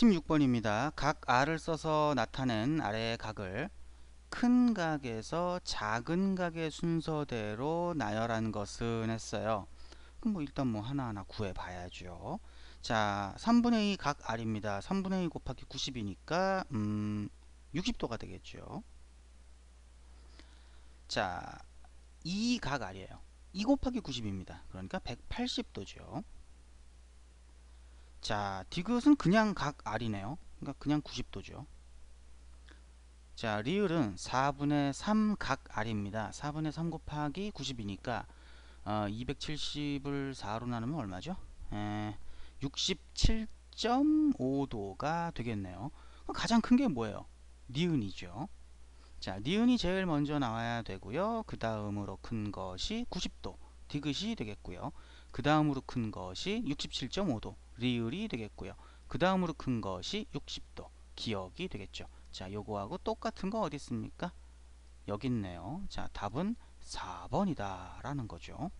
16번입니다. 각 R을 써서 나타낸 아래의 각을 큰 각에서 작은 각의 순서대로 나열한 것은 했어요. 그럼 뭐 일단 뭐 하나하나 구해 봐야죠. 자, 3분의 2 각 R입니다. 3분의 2 곱하기 90이니까 음, 60도가 되겠죠. 자, 이 각 R이에요. 2 곱하기 90입니다. 그러니까 180도죠. 자, 디귿은 그냥 각 R이네요. 그러니까 그냥 90도죠. 자, 리을은 4분의 3 각 R입니다. 4분의 3 곱하기 90이니까 어, 270을 4로 나누면 얼마죠? 67.5도가 되겠네요. 가장 큰 게 뭐예요? 니은이죠. 자, 니은이 제일 먼저 나와야 되고요. 그 다음으로 큰 것이 90도, 디귿이 되겠고요. 그 다음으로 큰 것이 67.5도, 리을이 되겠고요. 그 다음으로 큰 것이 60도, 기억이 되겠죠. 자, 요거하고 똑같은 거 어디 있습니까? 여기 있네요. 자, 답은 4번이다 라는 거죠.